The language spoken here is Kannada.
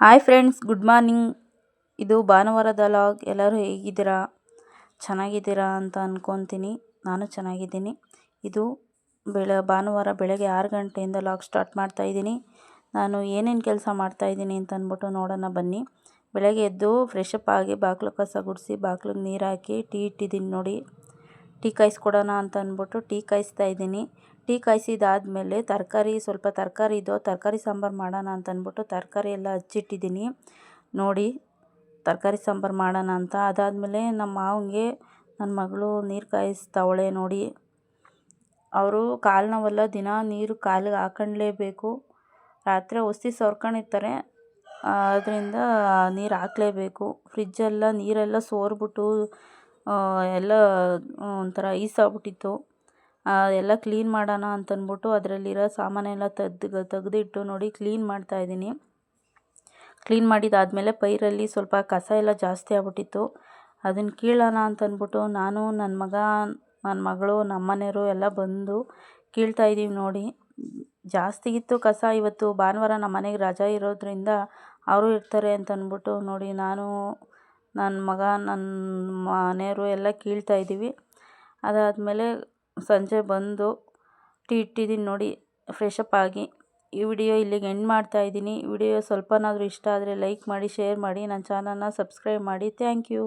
Hi friends, good morning. ಇದು ಭಾನುವಾರದ ಲಾಗ್. ಎಲ್ಲರೂ ಹೇಗಿದ್ದೀರಾ? ಚೆನ್ನಾಗಿದ್ದೀರಾ ಅಂತ ಅಂದ್ಕೊತೀನಿ ನಾನು ಚೆನ್ನಾಗಿದ್ದೀನಿ. ಇದು ಬೆಳ, ಭಾನುವಾರ ಬೆಳಗ್ಗೆ ಆರು ಗಂಟೆಯಿಂದ ಲಾಗ್ ಸ್ಟಾರ್ಟ್ ಮಾಡ್ತಾ ಇದ್ದೀನಿ. ನಾನು ಏನೇನು ಕೆಲಸ ಮಾಡ್ತಾಯಿದ್ದೀನಿ ಅಂತ ಅಂದ್ಬಿಟ್ಟು ನೋಡೋಣ ಬನ್ನಿ. ಬೆಳಗ್ಗೆ ಎದ್ದು ಫ್ರೆಶ್ ಅಪ್ ಆಗಿ ಬಾಗಿಲು ಕಸ ಗುಡಿಸಿ, ಬಾಗ್ಲಿಗೆ ನೀರು ಹಾಕಿ ಟೀ ಇಟ್ಟಿದ್ದೀನಿ ನೋಡಿ. ಟೀ ಕಾಯಿಸ್ಕೊಡೋಣ ಅಂತ ಅಂದ್ಬಿಟ್ಟು ಟೀ ಕಾಯಿಸ್ತಾ ಇದ್ದೀನಿ. ಟೀ ಕಾಯಿಸಿದಾದಮೇಲೆ ತರಕಾರಿ ಸ್ವಲ್ಪ ತರಕಾರಿ ಇದ್ದೋ ತರಕಾರಿ ಸಾಂಬಾರು ಮಾಡೋಣ ಅಂತ ಅಂದ್ಬಿಟ್ಟು ತರಕಾರಿ ಎಲ್ಲ ಹಚ್ಚಿಟ್ಟಿದ್ದೀನಿ. ನೋಡಿ, ತರಕಾರಿ ಸಾಂಬಾರು ಮಾಡೋಣ ಅಂತ. ಅದಾದಮೇಲೆ ನಮ್ಮ ಮಾವನಿಗೆ ನನ್ನ ಮಗಳು ನೀರು ಕಾಯಿಸ್ತಾವಳೆ ನೋಡಿ. ಅವರು ಕಾಲು ನೋವೆಲ್ಲ ದಿನ ನೀರು ಕಾಲಿಗೆ ಹಾಕೊಂಡ್ಲೇಬೇಕು ರಾತ್ರಿ ಔಷಧಿ ಸೋರ್ಕೊಂಡಿರ್ತಾರೆ. ಅದರಿಂದ ನೀರು ಹಾಕಲೇಬೇಕು. ಫ್ರಿಜ್ಜೆಲ್ಲ ನೀರೆಲ್ಲ ಸೋರ್ಬಿಟ್ಟು ಎಲ್ಲ ಒಂಥರ ಈಸಾಗ್ಬಿಟ್ಟಿತ್ತು. ಎಲ್ಲ ಕ್ಲೀನ್ ಮಾಡೋಣ ಅಂತಂದ್ಬಿಟ್ಟು ಅದರಲ್ಲಿರೋ ಸಾಮಾನೆಲ್ಲ ತೆಗ್ದು, ತೆಗೆದಿಟ್ಟು ನೋಡಿ ಕ್ಲೀನ್ ಮಾಡ್ತಾಯಿದ್ದೀನಿ ಕ್ಲೀನ್ ಮಾಡಿದಾದಮೇಲೆ ಪೈರಲ್ಲಿ ಸ್ವಲ್ಪ ಕಸ ಎಲ್ಲ ಜಾಸ್ತಿ ಆಗ್ಬಿಟ್ಟಿತ್ತು. ಅದನ್ನು ಕೀಳೋಣ ಅಂತಂದ್ಬಿಟ್ಟು ನಾನು ನನ್ನ ಮಗ ನನ್ನ ಮಗಳು ನಮ್ಮ ಮನೆಯವರು ಎಲ್ಲ ಬಂದು ಕೀಳ್ತಾ ಇದ್ದೀವಿ ನೋಡಿ. ಜಾಸ್ತಿ ಇತ್ತು ಕಸ. ಇವತ್ತು ಭಾನುವಾರ ನಮ್ಮ ಮನೆಗೆ ರಜಾ ಇರೋದ್ರಿಂದ ಅವರು ಇರ್ತಾರೆ ಅಂತ ಅಂದ್ಬಿಟ್ಟು ನೋಡಿ ನಾನು ನನ್ನ ಮಗ, ನನ್ನ ಮನೆಯವರು ಎಲ್ಲ ಕೀಳ್ತಾ ಇದ್ದೀವಿ. ಅದಾದಮೇಲೆ ಸಂಜೆ ಬಂದು ಟೀ ಇಟ್ಟಿದ್ದೀನಿ ನೋಡಿ ಫ್ರೆಶಪ್ ಆಗಿ. ಈ ವಿಡಿಯೋ ಇಲ್ಲಿಗೆ ಎಂಡ್ ಮಾಡ್ತಾ ಇದ್ದೀನಿ. ವಿಡಿಯೋ ಸ್ವಲ್ಪನಾದರೂ ಇಷ್ಟ ಆದರೆ ಲೈಕ್ ಮಾಡಿ ಶೇರ್ ಮಾಡಿ, ನನ್ನ ಚಾನಲ್ನ ಸಬ್ಸ್ಕ್ರೈಬ್ ಮಾಡಿ. Thank you